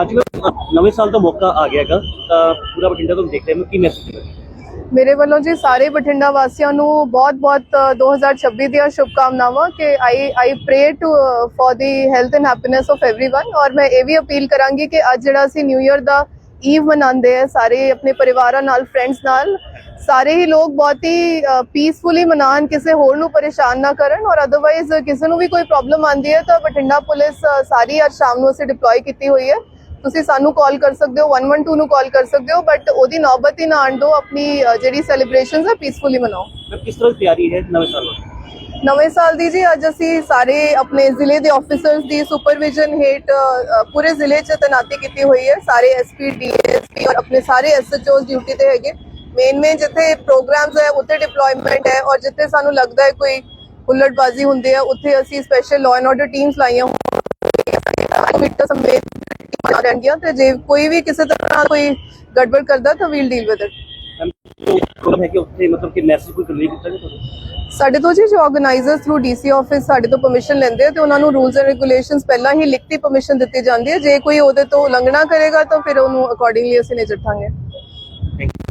ਅੱਜ ਮੇਰੇ ਵੱਲੋਂ ਜੀ ਸਾਰੇ ਬਠਿੰਡਾ ਵਾਸੀਆਂ ਨੂੰ ਬਹੁਤ-ਬਹੁਤ 2026 ਦੀਆਂ ਸ਼ੁਭਕਾਮਨਾਵਾਂ ਕਿ I I pray to for the health and happiness of everyone ਔਰ ਮੈਂ ਇਹ ਵੀ ਅਪੀਲ ਕਰਾਂਗੀ ਕਿ ਅੱਜ ਜਿਹੜਾ ਅਸੀਂ ਨਿਊ ਇਅਰ ਦਾ ਈਵ ਮਨਾਉਂਦੇ ਆ ਸਾਰੇ ਆਪਣੇ ਪਰਿਵਾਰਾਂ ਨਾਲ ਫਰੈਂਡਸ ਨਾਲ, ਸਾਰੇ ਹੀ ਲੋਕ ਬਹੁਤ ਹੀ ਪੀਸਫੁਲੀ ਮਨਾਣ ਕਿਸੇ ਹੋਰ ਨੂੰ ਪਰੇਸ਼ਾਨ ਨਾ ਕਰਨ ਔਰ ਅਦਰਵਾਈਜ਼ ਕਿਸੇ ਨੂੰ ਵੀ ਕੋਈ ਪ੍ਰੋਬਲਮ ਆਂਦੀ ਹੈ ਤਾਂ ਬਠਿੰਡਾ ਪੁਲਿਸ ਸਾਰੀ ਅੱਜ ਸ਼ਾਮ ਨੂੰ ਅਸੀਂ ਡਿਪਲੋਏ ਕੀਤੀ ਹੋਈ ਹੈ। ਤੁਸੀਂ ਸਾਨੂੰ ਕਾਲ ਕਰ ਸਕਦੇ ਹੋ 112 ਨੂੰ ਕਾਲ ਕਰ ਸਕਦੇ ਹੋ ਬਟ ਉਹਦੀ ਨੌਬਤ ਹੀ ਨਾ ਆਣ ਦਿਓ ਆਪਣੀ ਅ, ਜਿਹੜੀ ਸੈਲੀਬ੍ਰੇਸ਼ਨਸ ਹੈ ਪੀਸਫੁਲੀ ਮਨਾਓ। ਕਿਸ ਤਰ੍ਹਾਂ ਦੀ ਤਿਆਰੀ ਹੈ ਨਵੇਂ ਸਾਲ ਵਾਸਤੇ? ਨਵੇਂ ਸਾਲ ਦੀ ਜੀ ਅੱਜ ਅਸੀਂ ਸਾਰੇ ਆਪਣੇ ਜ਼ਿਲ੍ਹੇ ਦੇ ਆਫੀਸਰਸ ਦੀ ਸੁਪਰਵਿਜ਼ਨ ਹੇਠ ਅ, ਪੂਰੇ ਜ਼ਿਲ੍ਹੇ 'ਚ ਤੈਨਾਤੀ ਕੀਤੀ ਹੋਈ ਹੈ। ਸਾਰੇ ਐਸਪੀ ਡੀਐਸਪੀ ਔਰ ਆਪਣੇ ਸਾਰੇ ਐਸਐਚਓਸ ਡਿਊਟੀ ਤੇ ਹੈਗੇ। ਮੇਨ ਮੇਨ ਜਿੱਥੇ ਪ੍ਰੋਗਰਾਮਸ ਹੈ ਉੱਥੇ ਡਿਪਲੋਇਮੈਂਟ ਹੈ ਔਰ ਜਿੱਥੇ ਸਾਨੂੰ ਲੱਗਦਾ ਹੈ ਕੋਈ ਹੁੱਲੜਬਾਜ਼ੀ ਹੁੰਦੀ ਹੈ ਉੱਥੇ ਅਸੀਂ special law and order teams ਲਾਈਆਂ ਹੋਈਆਂ ਸਮੇਤ ਟੀਮਾਂ ਰਹਿਣਗੀਆਂ ਤੇ ਜੇ ਕੋਈ ਵੀ ਕਿਸੇ ਤਰ੍ਹਾਂ ਕੋਈ ਗੜਬੜ ਕਰਦਾ ਤਾਂ ਵੀਲ ਡੀਲ ਵਿਦ ਇਟ ਮਤਲਬ ਹੈ ਕਿ ਉੱਥੇ ਮਤਲਬ ਕਿ ਮੈਸੇਜ ਕੋਈ ਕਨਵੇ ਕੀਤਾ ਗਿਆ ਤੁਹਾਨੂੰ ਸਾਡੇ ਤੋਂ ਜੀ ਜੋ ਆਰਗੇਨਾਈਜ਼ਰਸ ਥਰੂ ਡੀਸੀ ਆਫਿਸ ਸਾਡੇ ਤੋਂ ਪਰਮਿਸ਼ਨ ਲੈਂਦੇ ਆ ਤੇ ਉਹਨਾਂ ਨੂੰ ਰੂਲਸ ਐਂਡ ਰੈਗੂਲੇਸ਼ਨਸ ਪਹਿਲਾਂ ਹੀ ਲਿਖਤੀ ਪਰਮਿਸ਼ਨ ਦਿੱਤੀ ਜਾਂਦੀ ਹੈ। ਜੇ ਕੋਈ ਉਹਦੇ ਤੋਂ ਉਲੰਘਣਾ ਕਰੇਗਾ ਤਾਂ ਫਿਰ ਉਹਨੂੰ ਅਕੋਰਡਿੰਗਲੀ ਅਸੀਂ ਨਿਜਟਾਂਗੇ ਥੈਂਕ ਯੂ